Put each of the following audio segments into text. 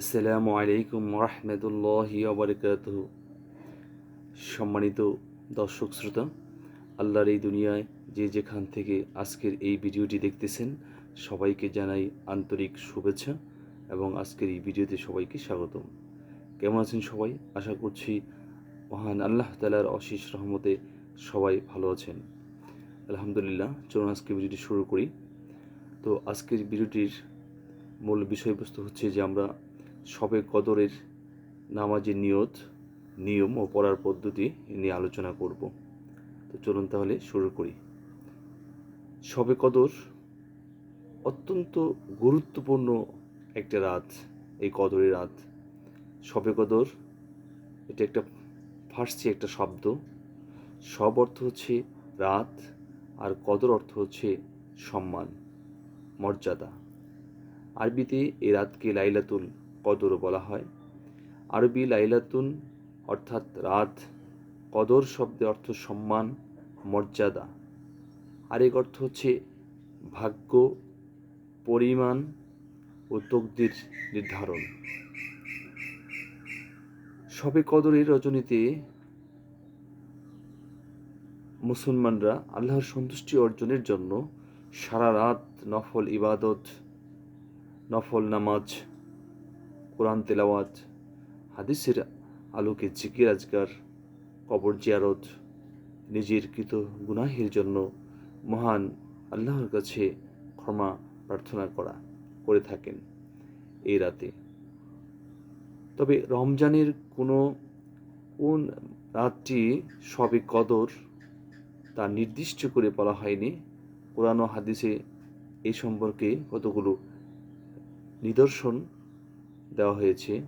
আসসালামু আলাইকুম রহমতুল্লাহি সম্মানিত দর্শক শ্রোতা, আল্লাহর এই দুনিয়ায় যে যেখান থেকে আজকের এই ভিডিওটি দেখতেছেন, সবাইকে জানাই আন্তরিক শুভেচ্ছা এবং আজকের এই ভিডিওতে সবাইকে স্বাগতম। কেমন আছেন সবাই? আশা করছি মহান আল্লাহ তালার অশেষ রহমতে সবাই ভালো আছেন। আলহামদুলিল্লাহ, চলুন আজকে ভিডিওটি শুরু করি। তো আজকের ভিডিওটির মূল বিষয়বস্তু হচ্ছে যে আমরা সবে কদরের নামাজের নিয়ত, নিয়ম ও পড়ার পদ্ধতি নিয়ে আলোচনা করব। তো চলুন তাহলে শুরু করি। সবে কদর অত্যন্ত গুরুত্বপূর্ণ একটা রাত, এই কদরের রাত। সবে কদর এটা একটা ফার্সি একটা শব্দ। সব অর্থ হচ্ছে রাত আর কদর অর্থ হচ্ছে সম্মান, মর্যাদা। আরবিতে এ রাতকে লাইলাতুল কদর বলা হয়। আরবি লাইলাতুন, অর্থাৎ রাত, কদর শব্দে অর্থ সম্মান, মর্যাদা। আরেক অর্থ হচ্ছে ভাগ্য, পরিমাণ ও তকদির নির্ধারণ। সবে কদরের রজনীতে মুসলমানরা আল্লাহর সন্তুষ্টি অর্জনের জন্য সারা রাত নফল ইবাদত, নফল নামাজ কোরআন তেলাওয়াত, হাদিসের আলোকে জিকির আজগার কবর জিয়ারত, নিজের কৃত গুনাহের জন্য মহান আল্লাহর কাছে ক্ষমা প্রার্থনা করা, করে থাকেন এই রাতে। তবে রমজানের কোনো, কোন রাতটি সবে কদর তা নির্দিষ্ট করে বলা হয়নি। কোরআন হাদিসে এই সম্পর্কে কতগুলো নিদর্শন দেওয়া হয়েছে।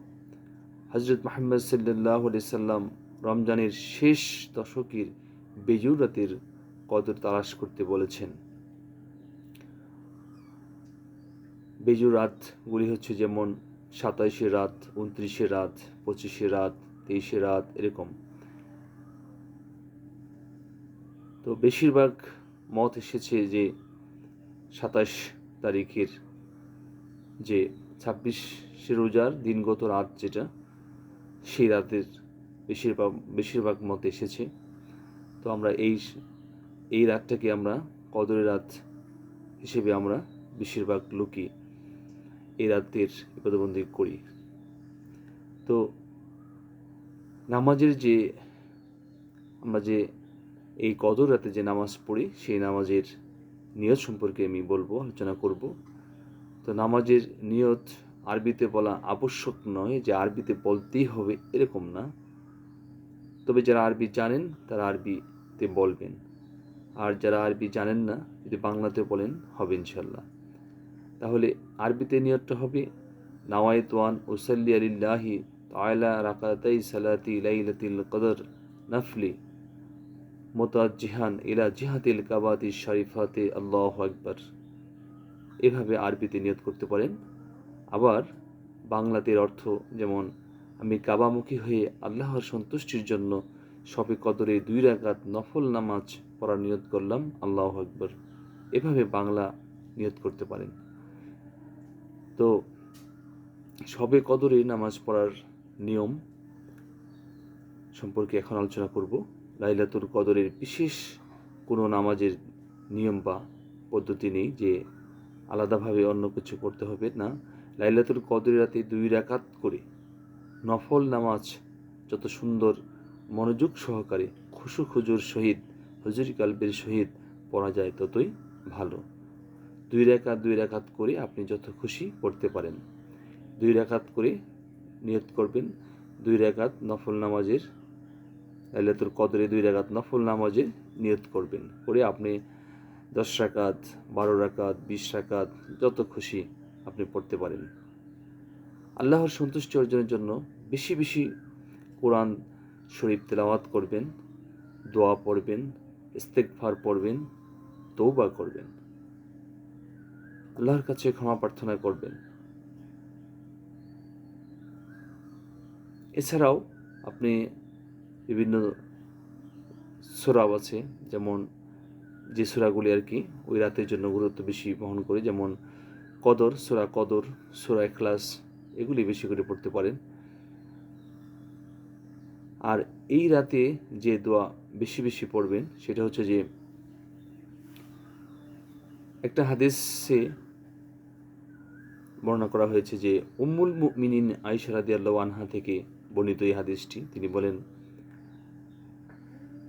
হজরত মাহমদ সাল্লাহ সাল্লাম রমজানের শেষ দশকের বেজুর রাতের কদর তালাশ করতে বলেছেন। বেজুর রাতগুলি হচ্ছে যেমন সাতাইশে রাত, উনত্রিশে রাত, পঁচিশে রাত, তেইশে রাত এরকম। তো বেশিরভাগ মত এসেছে যে সাতাশ তারিখের যে ছাব্বিশে রোজার দিনগত রাত যেটা, সেই রাতের বেশিরভাগ বেশিরভাগ মত এসেছে। তো আমরা এই এই রাতটাকে আমরা কদরের রাত হিসেবে আমরা বেশিরভাগ লোকই এই রাতের ইবাদবন্দি করি। তো নামাজের যে, আমরা যে এই কদর রাতে যে নামাজ পড়ি, সেই নামাজের নিয়ত সম্পর্কে আমি বলব, আলোচনা করব। তো নামাজের নিয়ত আরবিতে বলা আবশ্যক নয় যে আরবিতে বলতেই হবে এরকম না। তবে যারা আরবি জানেন, তারা আরবিতে বলবেন। আর যারা আরবি জানেন না, যদি বাংলাতে বলেন, হবে ইনশাল্লাহ তাহলে আরবিতে নিয়তটা হবে নাওয়াইতওয়ান ওসাল্লি আলিল্লাহি তায়লা রাকাতাই সালাতি লাইলাতিল কদর নাফলি মোতাজিহান ইলা জিহাতিল কাবাতি শরীফাতে আল্লাহ আকবর। এভাবে আরবিতে নিয়ত করতে পারেন। আবার বাংলাতে অর্থ যেমন, আমি কাবামুখী হয়ে আল্লাহর সন্তুষ্টির জন্য সবে কদরে দুই রাকাত নফল নামাজ পড়ার নিয়ত করলাম, আল্লাহ আকবর। এভাবে বাংলা নিয়ত করতে পারেন। তো সবে কদরে নামাজ পড়ার নিয়ম সম্পর্কে এখন আলোচনা করব। লাইলাতুল কদরের বিশেষ কোনো নামাজের নিয়ম বা পদ্ধতি নেই যে আলাদাভাবে অন্য কিছু করতে হবে, না। লাইলাতুল কদরের রাতে দুই রাকাত করে নফল নামাজ যত সুন্দর মনোযোগ সহকারে খুশু খুজুর সহিত, হজুরি কালবের সহিত পড়া যায় ততই ভালো। দুই রেখাত দুই রেখাত করে আপনি যত খুশি পড়তে পারেন। দুই রেখাত করে নিয়ত করবেন, দুই রেখাত নফল নামাজের, লাইলাতুল কদরে দুই রেখাত নফল নামাজের নিয়ত করবেন। করে আপনি দশ রাকাত, বারো রাকাত, বিশ রাকাত, যত খুশি আপনি পড়তে পারেন। আল্লাহর সন্তুষ্টি অর্জনের জন্য বেশি বেশি কোরআন শরীফ তেলাওয়াত করবেন, দোয়া পড়বেন ইস্তেকফার পড়বেন তৌবা করবেন। আল্লাহর কাছে ক্ষমা প্রার্থনা করবেন। এছাড়াও আপনি বিভিন্ন সোরাব আছে, যেমন যে সোরাগুলি আর কি, ওই রাতের জন্য গুরুত্ব বেশি বহন করে, যেমন কদর, সোরা কদর, সোরা এখলাস এগুলি বেশি করে পড়তে পারেন। আর এই রাতে যে দোয়া বেশি বেশি পড়বেন, সেটা হচ্ছে যে একটা হাদিসে বর্ণনা করা হয়েছে যে, উম্মুল মিনিন আইসা রাদিয়াল্লাহু আনহা থেকে বর্ণিত এই হাদিসটি। তিনি বলেন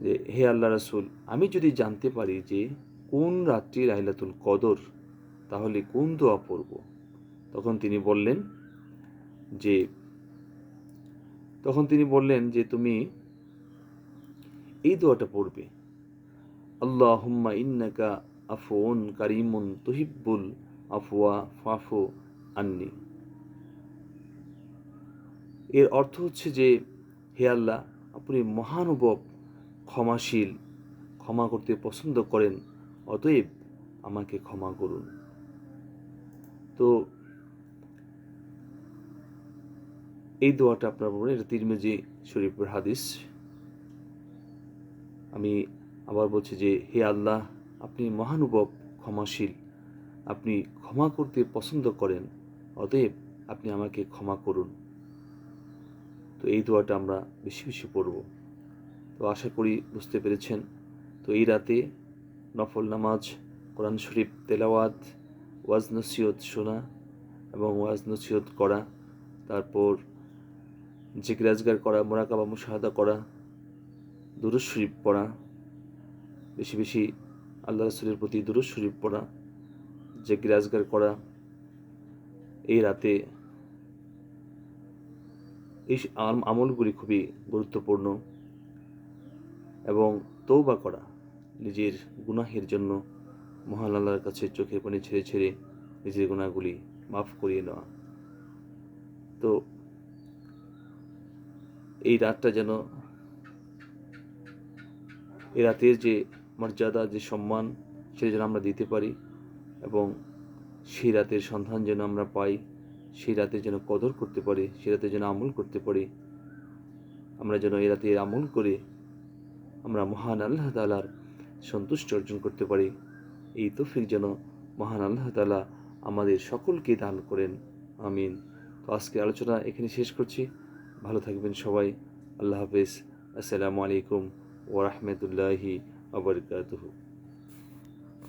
যে, হে আল্লাহ রাসুল, আমি যদি জানতে পারি যে কোন রাত্রি লাইলাতুল কদর, তাহলে কোন দোয়া পড়ব? তখন তিনি বললেন যে, তখন তিনি বললেন যে, তুমি এই দোয়াটা পড়বে। আল্লাহুম্মা ইন্নাকা আফুন কারিমুন তুহিব্বুল আফওয়া ফাফো আন্নি। এর অর্থ হচ্ছে যে, হে আল্লাহ, আপনি মহানুভব ক্ষমাশীল, ক্ষমা করতে পছন্দ করেন, অতএব আমাকে ক্ষমা করুন। তো এই দোয়াটা আপনার বলবেন এটা তিরমেজি শরীফের হাদিস। আমি আবার বলছি যে, হে আল্লাহ, আপনি মহানুভব ক্ষমাশীল। আপনি ক্ষমা করতে পছন্দ করেন, অতএব আপনি আমাকে ক্ষমা করুন। তো এই দোয়াটা আমরা বেশি বেশি পড়ব। তো আশা করি বুঝতে পেরেছেন। তো এই রাতে নফল নামাজ, কোরআন শরীফ তেলাওয়াত, ওয়াজ নসিয়ত শোনা এবং ওয়াজ নসিয়ত করা, তারপর জিগরাজগার করা, মোরাকাবা মুশাহাদা করা দুরুজ শরীফ পড়া, বেশি বেশি আল্লাহ রসুলের প্রতি দুরুজ শরীফ পড়া জিগরাজগার করা, এই রাতে এই আম- আমলগুলি খুবই গুরুত্বপূর্ণ। এবং তৌবা করা নিজের গুনাহের জন্য মহান আল্লাহর কাছে চোখের পানি ছেড়ে ছেড়ে নিজের গুণাগুলি মাফ করিয়ে নেওয়া। তো এই রাতটা যেন এই রাতের যে মর্যাদা, যে সম্মান, সেটা যেন আমরা দিতে পারি এবং সেই রাতের সন্ধান যেন আমরা পাই, সেই রাতে যেন কদর করতে পারি, সেই রাতে যেন আমল করতে পারি। আমরা যেন এই রাতে আমল করে আমরা মহান আল্লাহ তালার সন্তুষ্টি অর্জন করতে পারি। এই তৌফিক যেন মহান আল্লাহ তালা আমাদের সকলকে দান করেন। আমিন। তো আজকে আলোচনা এখানে শেষ করছি। ভালো থাকবেন সবাই। আল্লাহ হাফেজ। আসসালামু আলাইকুম ওরহমতুল্লাহি আবরকাতহু